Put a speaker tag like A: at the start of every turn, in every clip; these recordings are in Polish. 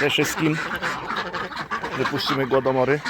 A: Cześć wszystkim. Wypuścimy głodomory.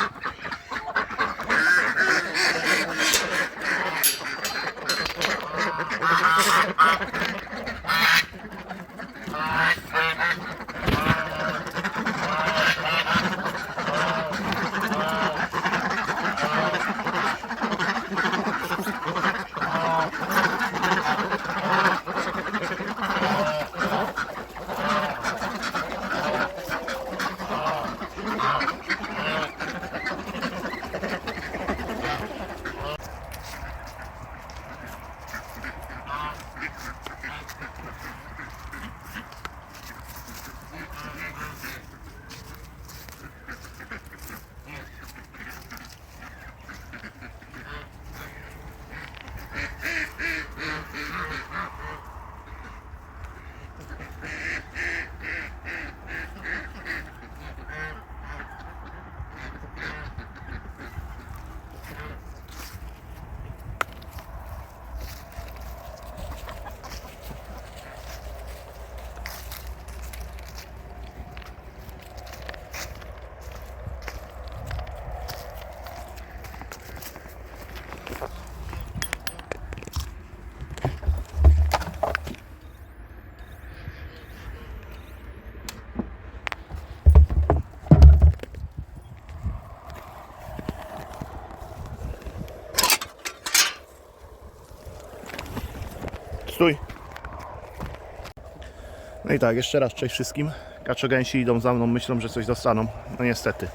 A: No i tak, jeszcze raz cześć wszystkim. Kaczogęsi idą za mną, myślą, że coś dostaną. No niestety.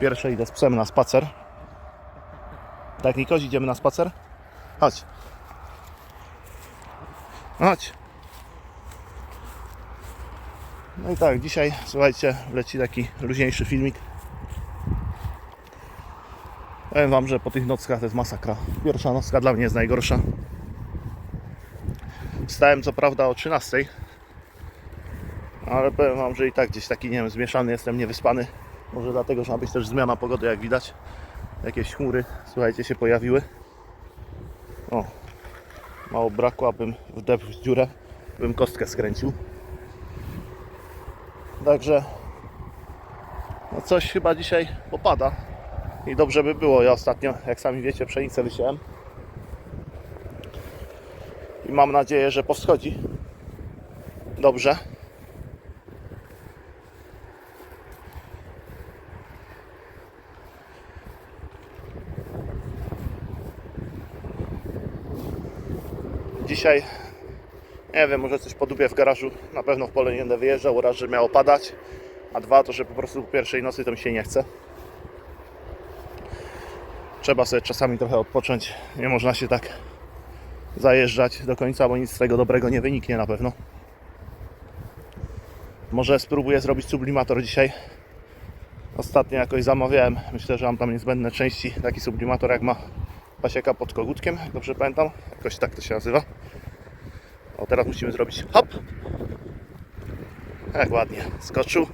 A: Pierwsze idę z psem na spacer. Tak, Nikoś, idziemy na spacer? Chodź. Chodź. No i tak, dzisiaj, słuchajcie, leci taki luźniejszy filmik. Powiem Wam, że po tych nockach to jest masakra. Pierwsza nocka dla mnie jest najgorsza. Wstałem co prawda o 13, ale powiem Wam, że i tak gdzieś taki, nie wiem, zmieszany jestem, niewyspany. Może dlatego, że ma być też zmiana pogody, jak widać. Jakieś chmury, słuchajcie, się pojawiły. O, mało brakło, abym wdepł w dziurę, bym kostkę skręcił. Także, no coś chyba dzisiaj popada. I dobrze by było. Ja ostatnio, jak sami wiecie, pszenicę wysiałem. I mam nadzieję, że powschodzi. Dobrze. Dzisiaj nie wiem, może coś podupię w garażu. Na pewno w pole nie będę wyjeżdżał, raz, że miało padać. A dwa, to że po prostu po pierwszej nocy to mi się nie chce. Trzeba sobie czasami trochę odpocząć. Nie można się tak zajeżdżać do końca, bo nic z tego dobrego nie wyniknie na pewno. Może spróbuję zrobić sublimator dzisiaj. Ostatnio jakoś zamawiałem. Myślę, że mam tam niezbędne części. Taki sublimator jak ma pasieka pod kogutkiem, dobrze pamiętam. Jakoś tak to się nazywa. O, teraz musimy zrobić hop. Jak ładnie skoczył.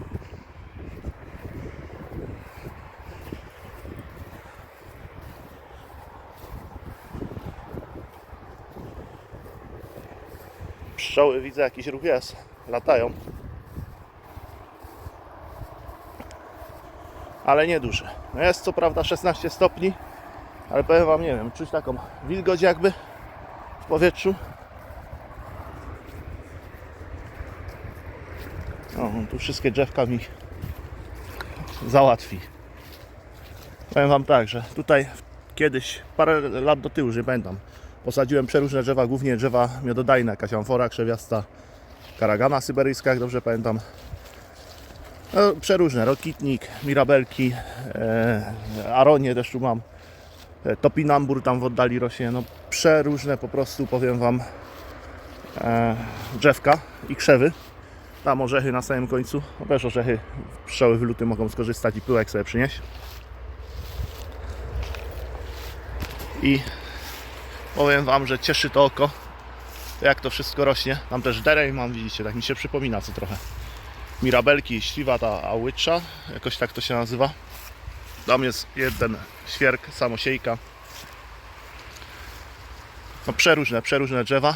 A: Pszczoły widzę, jakiś ruch jest. Latają. Ale nie duże. No jest co prawda 16 stopni, ale powiem Wam, nie wiem, czuć taką wilgoć jakby w powietrzu. Tu wszystkie drzewka mi załatwi. Powiem Wam tak, że tutaj kiedyś, parę lat do tyłu, że pamiętam, posadziłem przeróżne drzewa, głównie drzewa miododajne, jakaś amfora krzewiasta, karagana syberyjska, jak dobrze pamiętam. No, przeróżne, rokitnik, mirabelki, e, aronie też tu mam, e, topinambur tam w oddali rośnie, no przeróżne po prostu, powiem Wam, e, drzewka i krzewy. Tam orzechy na samym końcu, no też orzechy pszczoły w lutym mogą skorzystać i pyłek sobie przynieść. I powiem Wam, że cieszy to oko, jak to wszystko rośnie. Tam też dereń mam, widzicie, tak mi się przypomina co trochę. Mirabelki, śliwa ta ałycza, jakoś tak to się nazywa. Tam jest jeden świerk, samosiejka. No przeróżne, przeróżne drzewa.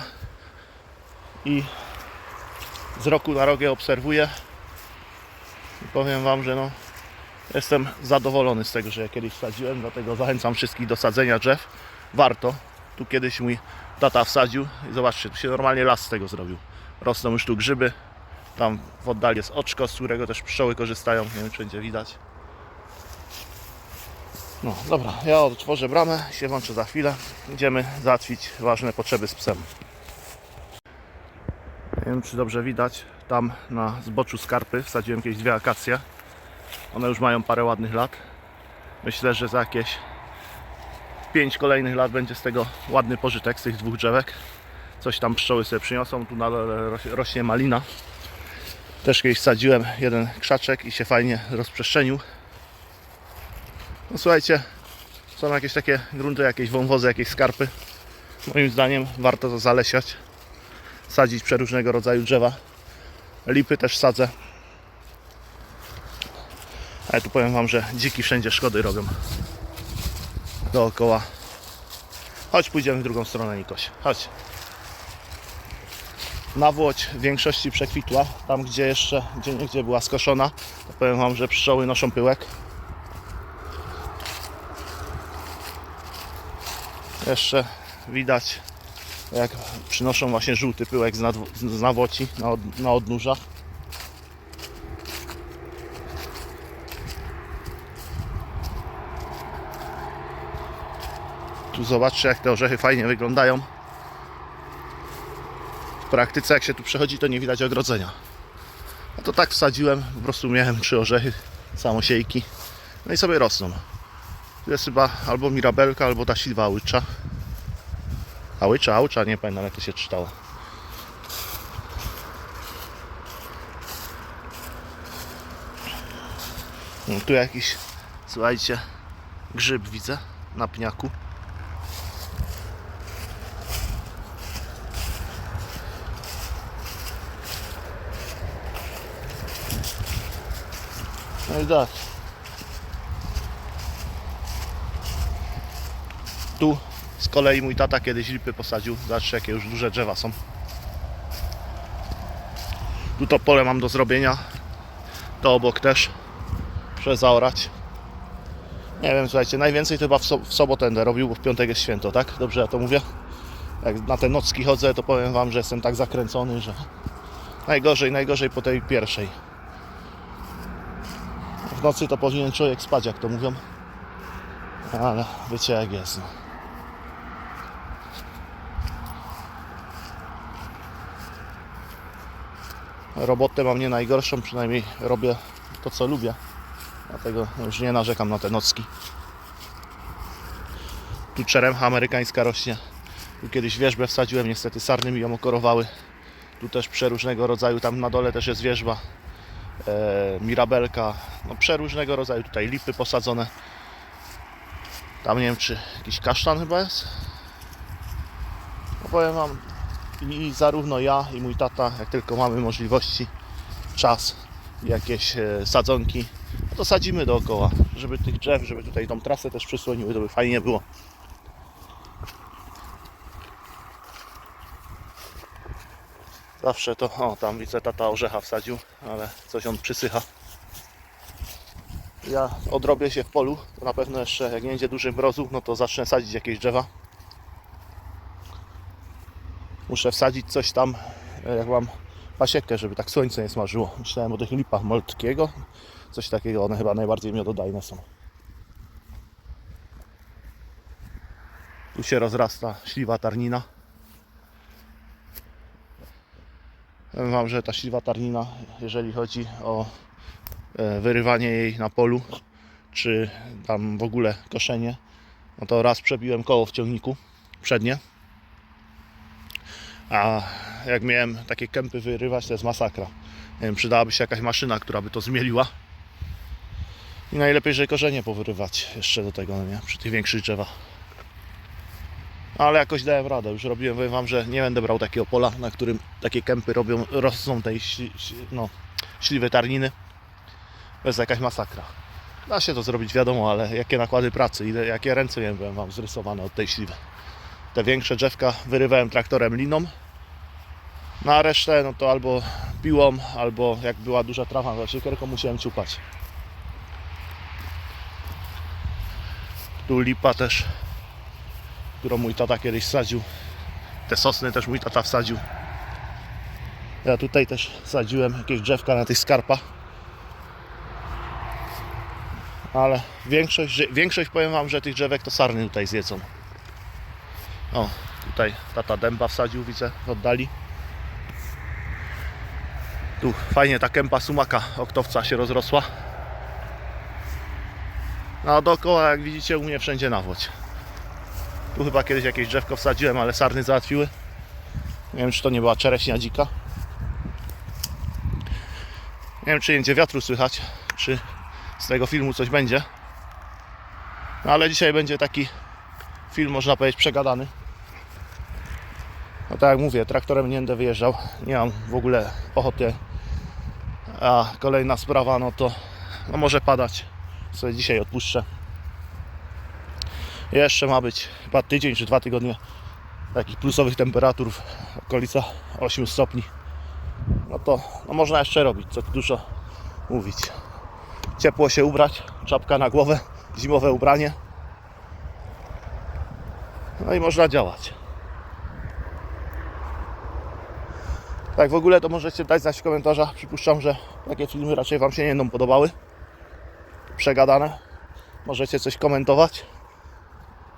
A: I z roku na rok je obserwuję. I powiem Wam, że no, jestem zadowolony z tego, że kiedyś wsadziłem, dlatego zachęcam wszystkich do sadzenia drzew. Warto. Tu kiedyś mój tata wsadził i zobaczcie, tu się normalnie las z tego zrobił. Rosną już tu grzyby. Tam w oddali jest oczko, z którego też pszczoły korzystają. Nie wiem, czy będzie widać. No dobra, ja otworzę bramę, się włączę za chwilę. Idziemy załatwić ważne potrzeby z psem. Nie wiem, czy dobrze widać. Tam na zboczu skarpy wsadziłem jakieś dwie akacje. One już mają parę ładnych lat. Myślę, że za jakieś 5 kolejnych lat będzie z tego ładny pożytek z tych dwóch drzewek. Coś tam pszczoły sobie przyniosą. Tu rośnie malina. Też kiedyś wsadziłem jeden krzaczek i się fajnie rozprzestrzenił. No słuchajcie, są jakieś takie grunty, jakieś wąwozy, jakieś skarpy. Moim zdaniem warto to zalesiać. Sadzić przeróżnego rodzaju drzewa. Lipy też sadzę. Ale tu powiem Wam, że dziki wszędzie szkody robią. Dookoła. Chodź, pójdziemy w drugą stronę, Nikoś. Chodź. Nawłoć w większości przekwitła. Tam, gdzie jeszcze gdzie niegdzie była skoszona, to powiem Wam, że pszczoły noszą pyłek. Jeszcze widać, jak przynoszą właśnie żółty pyłek z, nadw- z nawoci na, od, na odnóżach. Tu zobaczcie, jak te orzechy fajnie wyglądają. W praktyce, jak się tu przechodzi, to nie widać ogrodzenia. A to tak wsadziłem, po prostu miałem trzy orzechy, samosiejki. No i sobie rosną. Tu jest chyba albo mirabelka, albo ta silwa łycza. A łycza, aucza, nie pamiętam jak to się czytało. No, tu jakiś, słuchajcie, grzyb widzę na pniaku. No i tak. Tu z kolei mój tata kiedyś lipy posadził. Zobaczcie jakie już duże drzewa są. Tu to pole mam do zrobienia. To obok też. Muszę zaorać. Nie wiem, słuchajcie, najwięcej to chyba w, so w sobotę będę robił, bo w piątek jest święto, tak? Dobrze ja to mówię? Jak na te nocki chodzę, to powiem Wam, że jestem tak zakręcony, że najgorzej, najgorzej po tej pierwszej. W nocy to powinien człowiek spać, jak to mówią. Ale wiecie jak jest. No. Robotę mam nie najgorszą, przynajmniej robię to co lubię. Dlatego już nie narzekam na te nocki. Tu czeremcha amerykańska rośnie. Tu kiedyś wierzbę wsadziłem, niestety sarny mi ją okorowały. Tu też przeróżnego rodzaju, tam na dole też jest wierzba. E, mirabelka, no przeróżnego rodzaju tutaj lipy posadzone. Tam nie wiem czy jakiś kasztan chyba jest. No powiem wam i zarówno ja i mój tata, jak tylko mamy możliwości, czas jakieś e, sadzonki, to sadzimy dookoła, żeby tych drzew, żeby tutaj tą trasę też przysłoniły, to by fajnie było. Zawsze to, o tam widzę tata orzecha wsadził, ale coś on przysycha. Ja odrobię się w polu, to na pewno jeszcze jak nie będzie dużych mrozów, no to zacznę sadzić jakieś drzewa. Muszę wsadzić coś tam, e, jak mam pasiekę, żeby tak słońce nie smażyło. Myślałem o tych lipach moltkiego, coś takiego, one chyba najbardziej miododajne są. Tu się rozrasta śliwa tarnina. Powiem Wam, że ta śliwa tarnina, jeżeli chodzi o e, wyrywanie jej na polu, czy tam w ogóle koszenie, no to raz przebiłem koło w ciągniku przednie. A jak miałem takie kępy wyrywać, to jest masakra. Nie wiem, przydałaby się jakaś maszyna, która by to zmieliła. I najlepiej, że korzenie powyrywać jeszcze do tego, no nie? Przy tych większych drzewach. Ale jakoś dałem radę. Już robiłem, powiem wam, że nie będę brał takiego pola, na którym takie kępy robią, rosną tej no, śliwe tarniny. To jest jakaś masakra. Da się to zrobić, wiadomo, ale jakie nakłady pracy, ile, jakie ręce miałem wam zrysowane od tej śliwy. Te większe drzewka wyrywałem traktorem liną. Na resztę, no to albo piłą, albo jak była duża trawa, to siekierką musiałem ciupać. Tu lipa też, którą mój tata kiedyś sadził. Te sosny też mój tata wsadził. Ja tutaj też sadziłem jakieś drzewka na tych skarpach. Ale większość, większość powiem Wam, że tych drzewek to sarny tutaj zjedzą. O, tutaj tata dęba wsadził, widzę, w oddali. Tu fajnie ta kępa sumaka oktowca się rozrosła. No a dookoła, jak widzicie, u mnie wszędzie nawłoć. Tu chyba kiedyś jakieś drzewko wsadziłem, ale sarny załatwiły. Nie wiem, czy to nie była czereśnia dzika. Nie wiem, czy będzie wiatru słychać, czy z tego filmu coś będzie. No ale dzisiaj będzie taki film, można powiedzieć, przegadany. No tak jak mówię, traktorem nie będę wyjeżdżał. Nie mam w ogóle ochoty. A kolejna sprawa, no to no może padać. Sobie dzisiaj odpuszczę. Jeszcze ma być chyba tydzień czy dwa tygodnie takich plusowych temperatur w okolicach 8 stopni. No to no można jeszcze robić, co tu dużo mówić. Ciepło się ubrać, czapka na głowę, zimowe ubranie. No i można działać. Tak w ogóle to możecie dać znać w komentarzach. Przypuszczam, że takie filmy raczej Wam się nie będą podobały. Przegadane. Możecie coś komentować.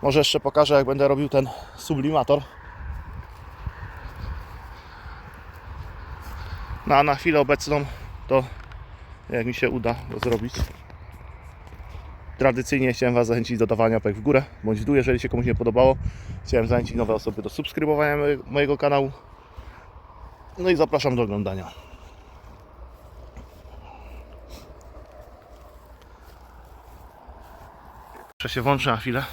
A: Może jeszcze pokażę jak będę robił ten sublimator. No a na chwilę obecną to jak mi się uda go zrobić. Tradycyjnie chciałem Was zachęcić do dawania łapek w górę bądź w dół, jeżeli się komuś nie podobało. Chciałem zachęcić nowe osoby do subskrybowania moje- mojego kanału. No i zapraszam do oglądania. Jeszcze się włączę na chwilę.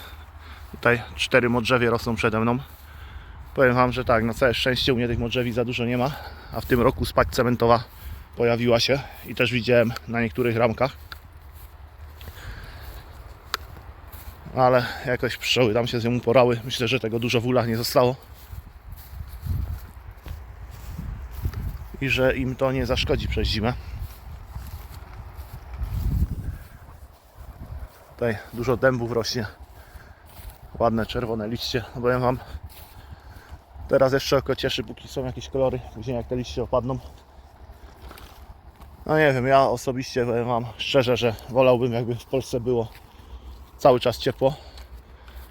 A: Tutaj cztery modrzewie rosną przede mną. Powiem Wam, że tak, na całe szczęście u mnie tych modrzewi za dużo nie ma, a w tym roku spać cementowa pojawiła się i też widziałem na niektórych ramkach. Ale jakoś pszczoły tam się z nią uporały. Myślę, że tego dużo w ulach nie zostało. I że im to nie zaszkodzi przez zimę. Tutaj dużo dębów rośnie. Ładne czerwone liście. No powiem Wam, teraz jeszcze oko cieszy, póki są jakieś kolory. Później jak te liście opadną. No nie wiem, ja osobiście powiem Wam szczerze, że wolałbym jakby w Polsce było cały czas ciepło.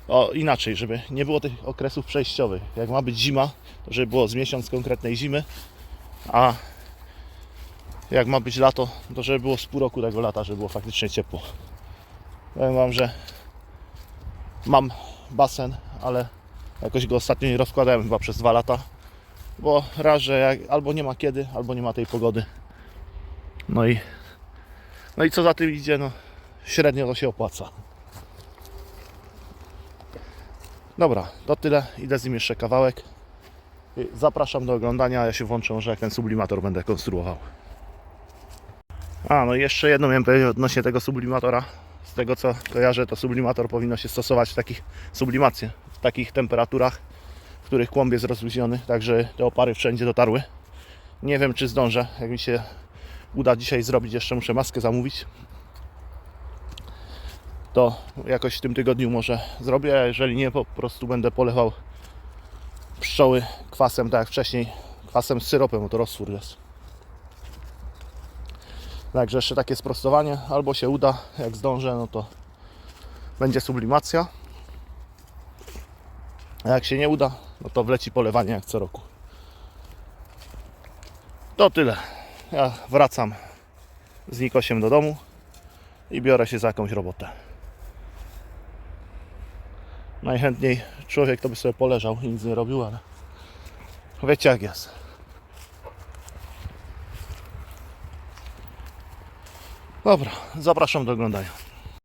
A: O, inaczej, żeby nie było tych okresów przejściowych. Jak ma być zima, to żeby było z miesiąc konkretnej zimy, a jak ma być lato, to żeby było z pół roku tego lata, żeby było faktycznie ciepło. Powiem Wam, że mam basen, ale jakoś go ostatnio nie rozkładałem chyba przez dwa lata, bo raz, że jak, albo nie ma kiedy, albo nie ma tej pogody. No i, no i co za tym idzie, no średnio to się opłaca. Dobra, to tyle. Idę z nim jeszcze kawałek. I Zapraszam do oglądania. Ja się włączę, może jak ten sublimator będę konstruował. A, no i jeszcze jedno miałem powiedzieć odnośnie tego sublimatora. Z tego co kojarzę, to sublimator powinno się stosować w takich sublimacje, w takich temperaturach, w których kłąb jest rozluźniony, tak że te opary wszędzie dotarły. Nie wiem, czy zdążę. Jak mi się uda dzisiaj zrobić, jeszcze muszę maskę zamówić. To jakoś w tym tygodniu może zrobię, a jeżeli nie, po prostu będę polewał pszczoły kwasem, tak jak wcześniej, kwasem z syropem, bo to roztwór jest. Także jeszcze takie sprostowanie, albo się uda, jak zdążę, no to będzie sublimacja. A jak się nie uda, no to wleci polewanie jak co roku. To tyle. Ja wracam z Nikosiem do domu i biorę się za jakąś robotę. Najchętniej człowiek to by sobie poleżał i nic nie robił, ale wiecie jak jest. Dobra, zapraszam do oglądania.